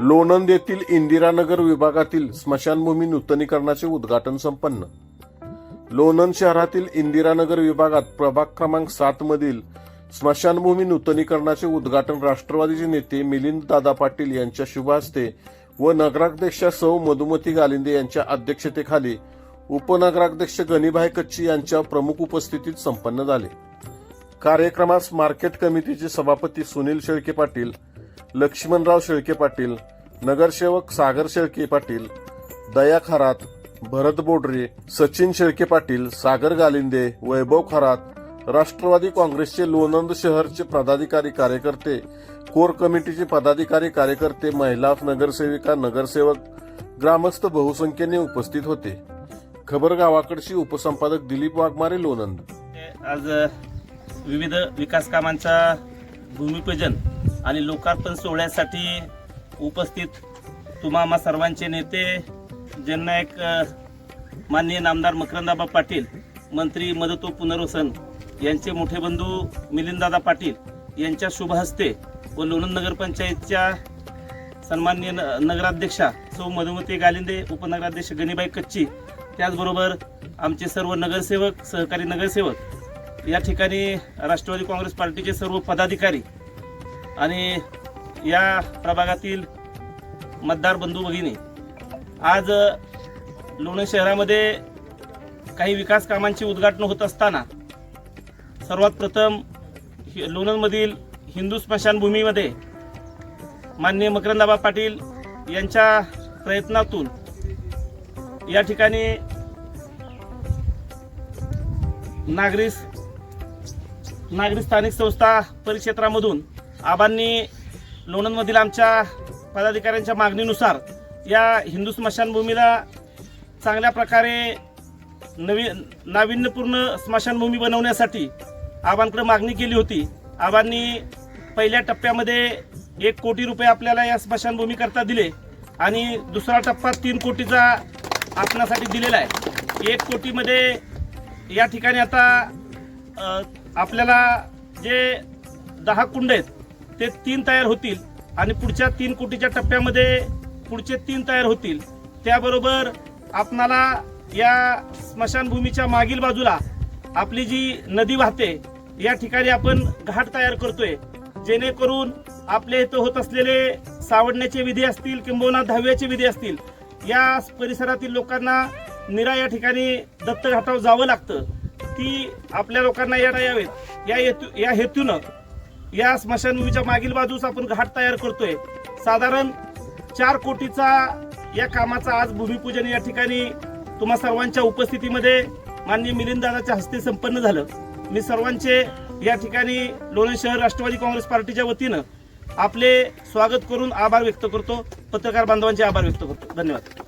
लोणंद येथील इंदिरानगर विभागातील स्मशानभूमी नूतनीकरणाचे उद्घाटन संपन्न. लोणंद शहरातील इंदिरानगर विभागात प्रभाग क्रमांक सात मधील स्मशानभूमी नूतनीकरणाचे उद्घाटन राष्ट्रवादीचे नेते मिलिंद दादा पाटील यांच्या शुभ हस्ते व नगराध्यक्षा सौ मधुमती गालिंदे यांच्या अध्यक्षतेखाली उपनगराध्यक्ष गणिभाई कच्ची यांच्या प्रमुख उपस्थितीत संपन्न झाले. कार्यक्रमास मार्केट कमिटीचे सभापती सुनील शेळके पाटील लक्ष्मणराव शेळके पाटील नगरसेवक सागर शेळके पाटील दया खरात भरत बोडरे सचिन शेळके पाटील सागर गालिंदे वैभव खरात राष्ट्रवादी काँग्रेसचे लोणंद शहरचे पदाधिकारी कार्यकर्ते कोर कमिटीचे पदाधिकारी कार्यकर्ते महिला नगरसेविका नगरसेवक ग्रामस्थ बहुसंख्येने उपस्थित होते. खबर गावाकडची उपसंपादक दिलीप वाघमारे लोणंद. आज विविध विकास कामांचा भूमिपूजन आणि लोकार्पण सोहळ्यासाठी उपस्थित तुम्हा सर्वांचे नेते जननायक माननीय नामदार मकरंदाबा पाटील मंत्री मदतो पुनर्वसन यांचे मोठे बंधू मिलिंददादा पाटील यांच्या शुभ हस्ते व लोणंद नगरपंचायतच्या सन्माननीय न- नगराध्यक्षा सौ मधुमती गालिंदे उपनगराध्यक्ष गणिबाई कच्ची त्याचबरोबर आमचे सर्व नगरसेवक सहकारी नगरसेवक या ठिकाणी राष्ट्रवादी काँग्रेस पार्टीचे सर्व पदाधिकारी आणि या प्रभागातील मतदार बंधू भगिनी आज लोणे शहरामध्ये काही विकास कामांची उद्घाटन होत असताना सर्वात प्रथम लोणंदमधील हिंदू स्मशानभूमीमध्ये माननीय मकरंदाबा पाटील यांच्या प्रयत्नातून या ठिकाणी नागरी नागरी स्थानिक संस्था परिक्षेत्रामधून आबांनी लोणंदमधील आमच्या पदाधिकाऱ्यांच्या मागणीनुसार या हिंदू स्मशानभूमीला चांगल्या प्रकारे नवी नाविन्यपूर्ण स्मशानभूमी बनवण्यासाठी आबांकडे मागणी केली होती. आबांनी पहिल्या टप्प्यामध्ये एक कोटी रुपये आपल्याला या स्मशानभूमीकरता दिले आणि दुसरा टप्पा तीन कोटीचा आपणासाठी दिलेला आहे. एक कोटीमध्ये या ठिकाणी आता आपल्याला जे दहा कुंड आहेत ते तीन तयार होतील आणि पुढच्या तीन कोटीच्या टप्प्यामध्ये पुढचे तीन तयार होतील. त्याबरोबर आपणाला या स्मशानभूमीच्या मागील बाजूला आपली जी नदी वाहते या ठिकाणी आपण घाट तयार करतोय. जेणेकरून आपल्या इथं होत असलेले सावडण्याचे विधी असतील किंबहुना दहाव्याचे विधी असतील या परिसरातील लोकांना निरा या ठिकाणी दत्तघाटावर जावं लागतं. ती आपल्या लोकांना येता यावेत. या हेतू या हेतूनं या स्मशानभूमीच्या मागील बाजूस आपण घाट तयार करतोय. साधारण चार कोटीचा या कामाचा आज भूमिपूजन या ठिकाणी तुम्हा सर्वांच्या उपस्थितीमध्ये माननीय मिलिंददादाच्या हस्ते संपन्न झालं. मी सर्वांचे या ठिकाणी लोणे शहर राष्ट्रवादी काँग्रेस पार्टीच्या वतीनं आपले स्वागत करून आभार व्यक्त करतो. पत्रकार बांधवांचे आभार व्यक्त करतो. धन्यवाद.